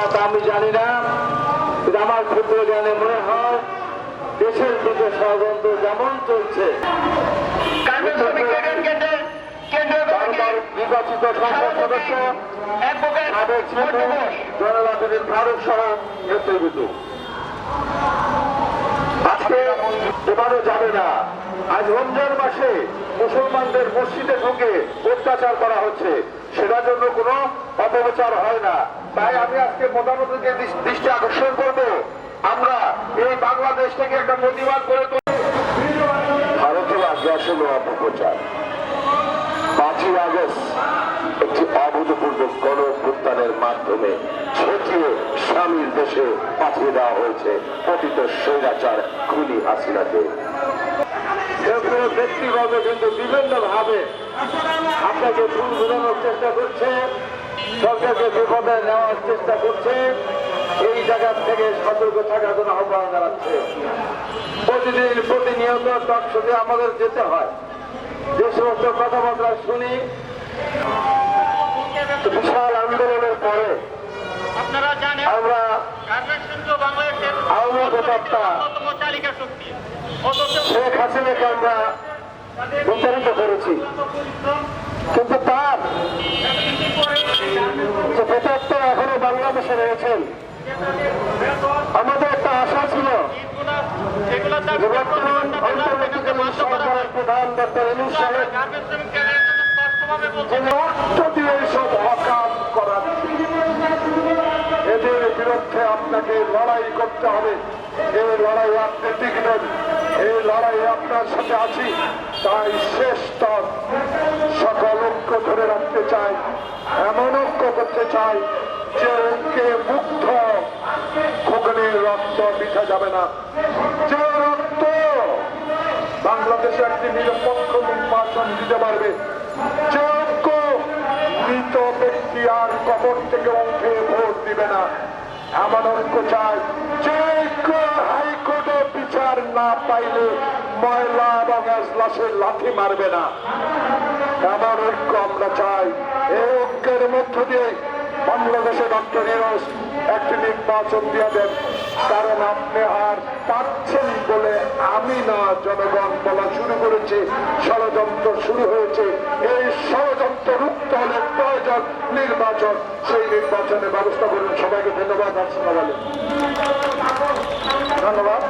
কিনা তা আমি জানি না আমার ক্ষুদ্র জ্ঞানে মনে হয় দেশের দিকে ষড়যন্ত্র যেমন চলছে। নির্বাচিত সংসদ সদস্য সাবেক ফারুক সহ নেতৃবৃন্দ। আজকে এবারও যাবে না। আজ রমজান মাসে মুসলমানদের মসজিদে ঢুকে অত্যাচার করা হচ্ছে। সেটার জন্য কোনো অপপ্রচার হয় না। তাই আমি আজকে প্রধানমন্ত্রীকে দৃষ- দৃষ্টি আকর্ষণ করব। আমরা এই বাংলাদেশ থেকে একটা প্রতিবাদ করে পাঠিয়ে দেওয়া হয়েছে পতিত স্বৈরাচার খুনি হাসিনাকে। ব্যক্তিগত কিন্তু বিভিন্ন ভাবে আপনাকে ভুল বোঝানোর চেষ্টা করছে সরকারকে বিপদে নেওয়ার চেষ্টা করছে এই জায়গা থেকে সতর্ক থাকার জন্য আহ্বান জানাচ্ছে। প্রতিদিন প্রতিনিয়ত টকশোতে আমাদের যেতে হয়। যে সমস্ত কথাবার্তা শুনি বিশাল আন্দোলনের পরে আমরা আওয়ামী শক্তি। শেখ হাসিনাকে আমরা বিতাড়িত করেছি। কিন্তু তার যে প্রেতাত্মা এখনও বাংলাদেশে রয়েছেন আমাদের একটা আশা ছিল যে বর্তমান অন্তর্বর্তীকালীন সরকারের প্রধান ডক্টর সাহেব বলছেন তিনি অর্থ দিয়ে সব আপনাকে লড়াই করতে হবে। এই লড়াই আপনি টিকবেন, এই লড়াই আপনার সাথে আছি। তাই শেষ স্তর। সকল ঐক্য ধরে রাখতে চাই। এমন ঐক্য করতে চাই যে ঐক্যে মুগ্ধ খোকনের রক্ত মিঠা যাবে না। যে রক্ত বাংলাদেশে একটি নিরপেক্ষ নির্বাচন দিতে পারবে, যে ঐক্য মৃত ব্যক্তি আর কবর থেকে উঠে ভোট দিবে না। এমন ঐক্য চাই। যে হাইকোর্টে বিচার না পাইলে ময়লা এবং এজলাসের লাথি মারবে না। এমন ঐক্য আমরা চাই। এই ঐক্যের মধ্য দিয়ে বাংলাদেশে ডক্টর ইউনুস একটি নির্বাচন দিয়ে দেন। কারণ আপনি আর পাচ্ছেন বলে আমি না, জনগণ বলা শুরু করেছে, ষড়যন্ত্র শুরু হয়েছে। নির্বাচন সেই নির্বাচনের ব্যবস্থা করুন। সবাইকে ধন্যবাদ ধন্যবাদ।